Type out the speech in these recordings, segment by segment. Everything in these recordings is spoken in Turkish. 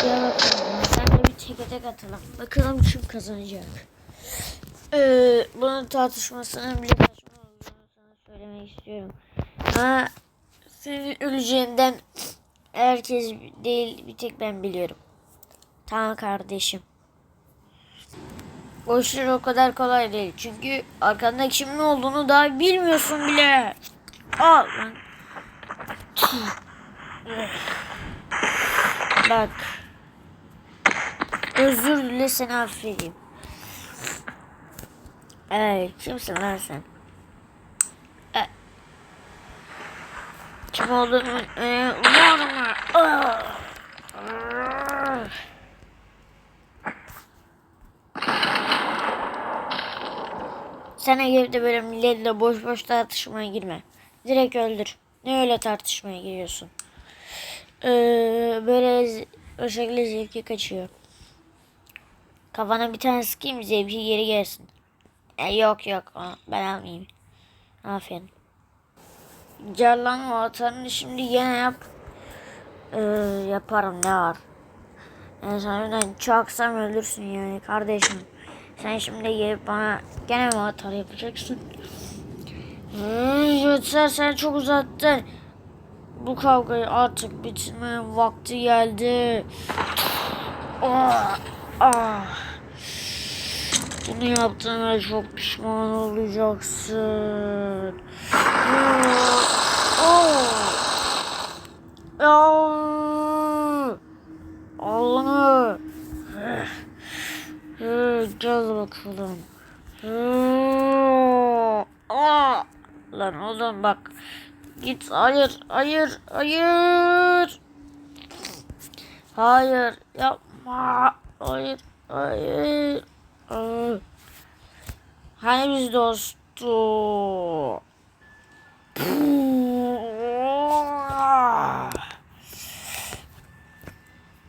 Sen de bir teke tek atalım. Bakalım kim kazanacak. Ee, bunun tartışmasının bile saçma olduğunu sana söylemek istiyorum. Ama senin öleceğinden herkes değil bir tek ben biliyorum. Tamam kardeşim. O işler o kadar kolay değil. Çünkü arkanda kimin olduğunu daha bilmiyorsun bile. Al lan. Bak. Özür dile seni affedeyim. Evet, kimsin lan sen? E, kim olduğunu e, umarım. Sen evde böyle milletle boş boş tartışmaya girme. Direkt öldür. Ne öyle tartışmaya giriyorsun? Ee, böyle o şekilde zevki kaçıyor. Kafana bir tane sıkayım zevki geri gelsin. E, yok yok ben almayayım. Aferin. O atarını şimdi yine yap. Ee, yaparım ne var. Ben senden çaksam ölürsün yani kardeşim. Sen şimdi gelip bana gene mi atar yapacaksın? Hmm, yeter sen çok uzattın. Bu kavgayı artık bitirmenin vakti geldi. Ah, ah. Bunu yaptığına çok pişman olacaksın. Oh. Allah'ım. Hı, Gel bakalım. Aa! Lan oğlum bak. Git hayır hayır hayır. Hayır yapma. Hayır hayır. Hani biz dostu.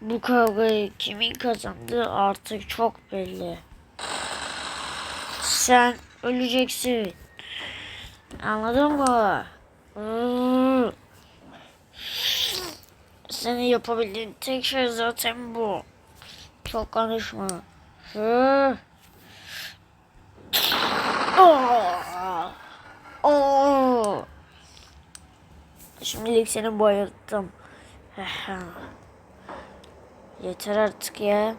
Bu kavgayı kimin kazandığı artık çok belli. Sen öleceksin. Anladın mı? Senin yapabildiğin tek şey zaten bu. Çok konuşma. Oh. Oh. Şimdilik seni bayılttım. Yeter artık ya.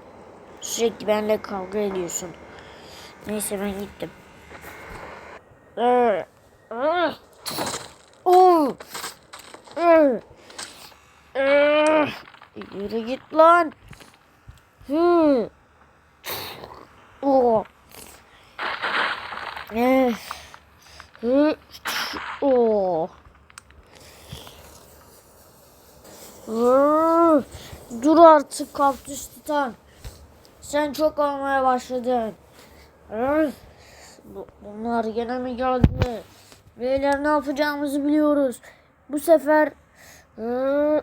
Sürekli benimle kavga ediyorsun. Neyse ben gittim. Yürü git lan. Hı. Oo. Ee, hı. Oo. Hı. Dur artık kaktüs titan. Sen çok olmaya başladın. Bunlar gene mi geldi? Beyler ne yapacağımızı biliyoruz. Bu sefer... Hı.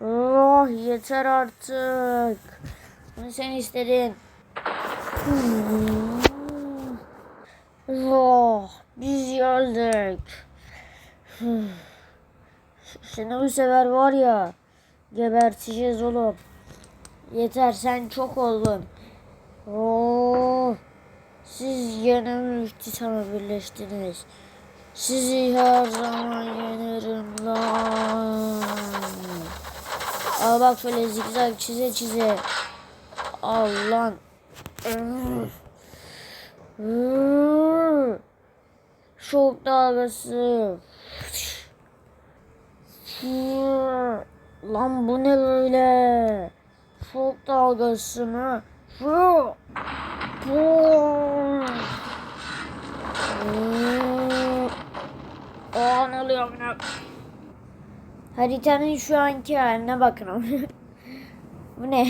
Oh, yeter artık. Bunu sen istedin. Oh, biz geldik. Seni bu sefer var ya geberteceğiz oğlum. Yeter sen çok oldun. Oh, siz yine müftitama birleştiniz. Sizi her zaman yenerim lan. Al bak şöyle zigzag çize çize. Al lan. Şok dalgası. Lan bu ne böyle? Şok dalgası mı? Şu. Aa ne oluyor? Haritanın şu anki haline bakın bu ne?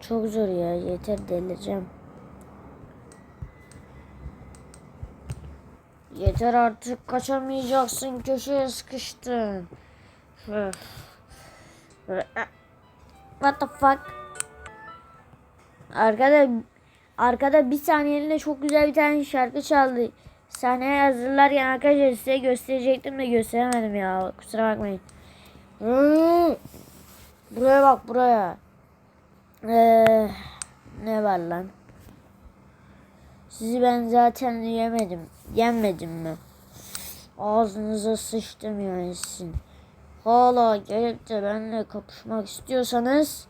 Çok zor ya. Yeter delireceğim. Yeter artık kaçamayacaksın. Köşeye sıkıştın. What the fuck? Arkada arkada bir saniyeliğine çok güzel bir tane şarkı çaldı. Sahneye hazırlarken arkadaşlar size gösterecektim de gösteremedim ya. Kusura bakmayın. Hı. Buraya bak buraya. Ee, ne var lan? Sizi ben zaten yemedim. Yenmedim mi? Ağzınıza sıçtım yani sizin. Hala gelip de benimle kapışmak istiyorsanız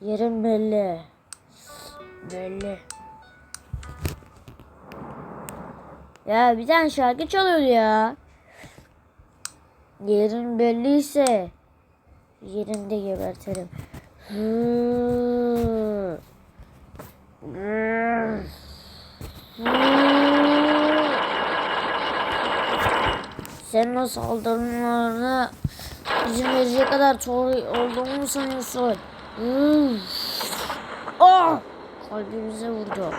yerim belli. Belli. Ya bir tane şarkı çalıyordu ya. Yerin belliyse yerinde gebertirim. Hı. Senin o saldırılarına izin verecek kadar çoğu olduğumu mu sanıyorsun? Hı. Ah! Kalbimize vurdu.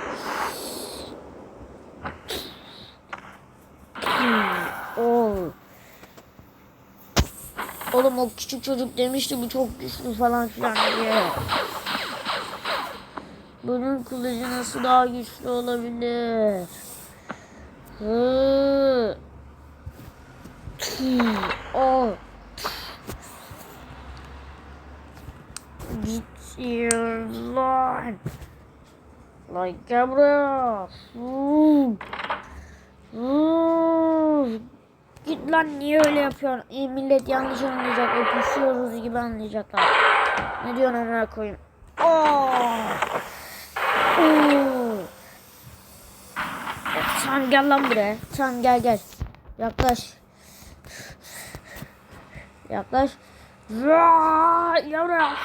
Hı. Oh. Oğlum o küçük çocuk demişti bu çok güçlü falan filan diye. Bunun kılıcı nasıl daha güçlü olabilir? Hı. Git lan. Lan gel buraya. Git lan niye öyle yapıyorsun? İyi millet yanlış anlayacak. Öpüşüyoruz gibi anlayacaklar. Ne diyorsun amına koyayım? Oh. Oo. Sen gel lan buraya. Sen gel gel. Yaklaş. Yaklaş. Vaa, Yavrum.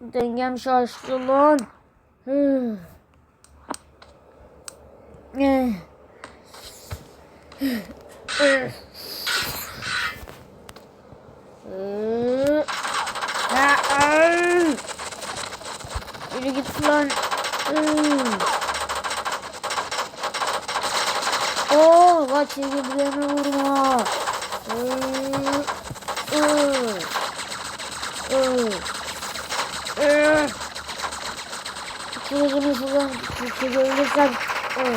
Dengem şaştı lan. Yürü git lan. Oo, kaç birbirlerine vurma. Hı. Hı. Hı. Hı. Kılıcını falan çekebilirsen. Hı.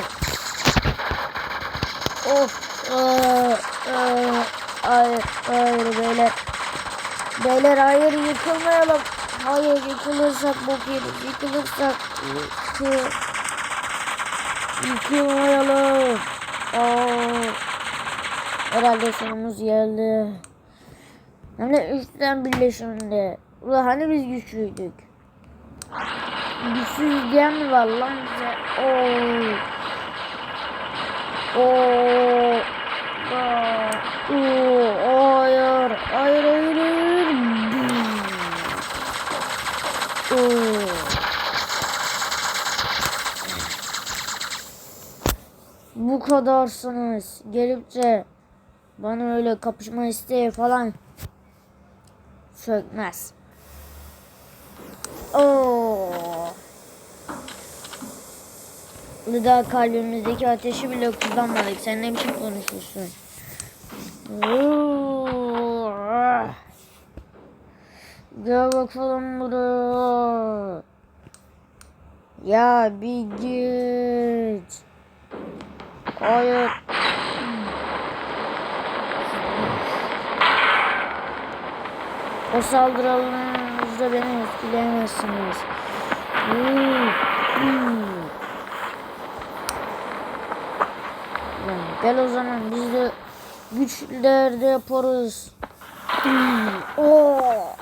Of. Aa, aa, Hayır, hayır beyler. Beyler hayır yıkılmayalım. Hayır yıkılırsak bok yeriz. Yıkılırsak yıkı... yıkılmayalım. Aa, herhalde sonumuz geldi. Hem de üçten birleşimde. Ulan hani biz güçlüydük. Güçsüz diyen mi var lan bize? Oo. Oo. Oo. Hayır. Hayır hayır hayır. Oo. Bu kadarsınız. Gelip de bana öyle kapışma isteği falan sökmez. Oo. Daha kalbimizdeki ateşi bile kullanmadık. Sen ne biçim konuşuyorsun? Gel bakalım buraya. Ya bir git. Hayır. O saldırılarınızda beni etkileyemezsiniz. Hmm. Lan Gel o zaman biz de güçlerde yaparız. Hmm. Oo.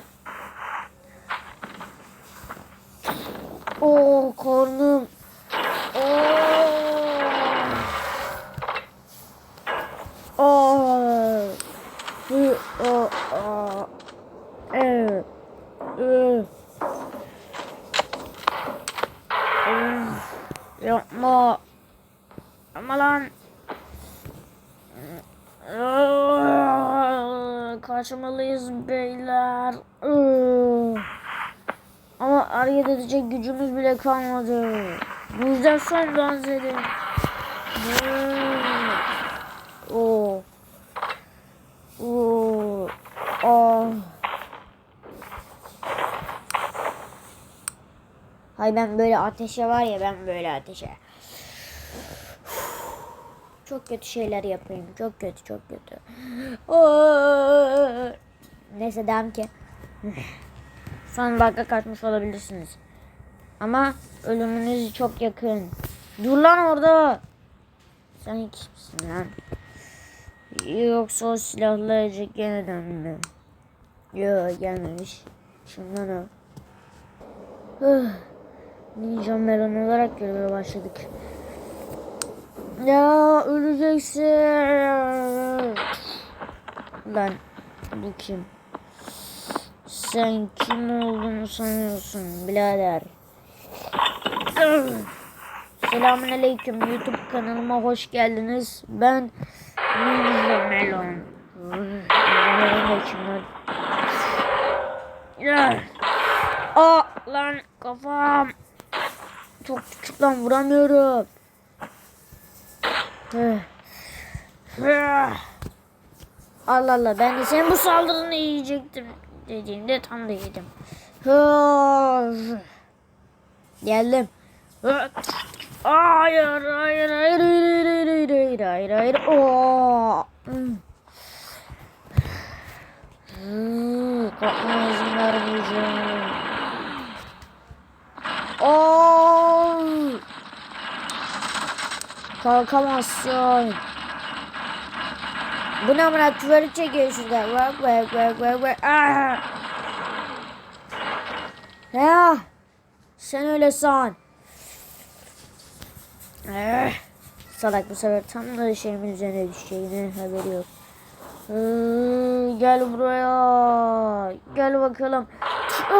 Oo karnım. Oo. Oo. Hı, o, o. Üf. Üf. Yapma. Ama lan. Kaçmalıyız beyler. Ama hareket edecek gücümüz bile kalmadı. Bu yüzden son dans edin. Oo. Oo. Aa. Hay ben böyle ateşe var ya ben böyle ateşe. Çok kötü şeyler yapayım. Çok kötü, çok kötü. Aa! Neyse devam ki. Son dakika kaçmış olabilirsiniz. Ama ölümünüz çok yakın. Dur lan orada. Sen kimsin lan? Yoksa o silahlı Ecek yeniden mi? Yok gelmemiş. Şundan al. Ninja melon olarak görmeye başladık. Ya öleceksin. Lan bu kim? Sen kim olduğunu sanıyorsun birader? Selamun aleyküm YouTube kanalıma hoş geldiniz. Ben Ninja Melon. Aa lan kafam. Çok küçük lan vuramıyorum. Allah Allah ben de sen bu saldırını yiyecektim dediğimde tam da yedim. Geldim. Hayır hayır hayır hayır hayır hayır hayır hayır. Oo. Korkma izin vermeyeceğim. Oo. Kalkamazsın. Bu ne amına tüveri çekiyor şurada. Bak bak bak bak bak. Ah! Ya. Sen öyle san. Eh. Salak bu sefer tam da şeyimin üzerine düşeceğine haberi yok. Ee, gel buraya. Gel bakalım. Aa,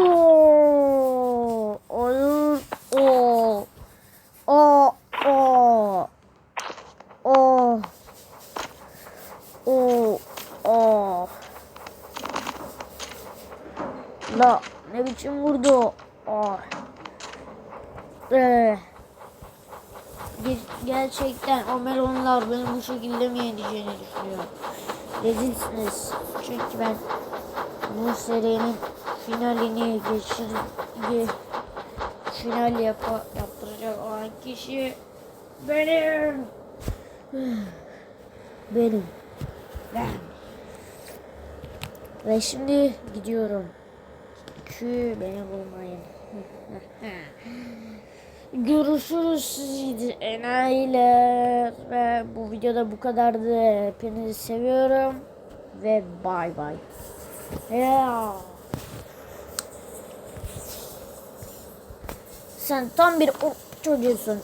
oo. Hayır. Oo. O o o o o La ne biçim vurdu? Oh. Ee, ger- gerçekten o melonlar beni bu şekilde mi yeneceğini düşünüyorum. Rezilsiniz. Çünkü ben bu serinin finalini geçir ge- final yapa, yaptıracak olan kişi benim. Benim. Ben. Ve şimdi gidiyorum. Kü beni bulmayın. Görüşürüz sizi enayiler. Ve bu videoda bu kadardı. Hepinizi seviyorum. Ve bay bay. Ya. Sen tam bir çocuğusun.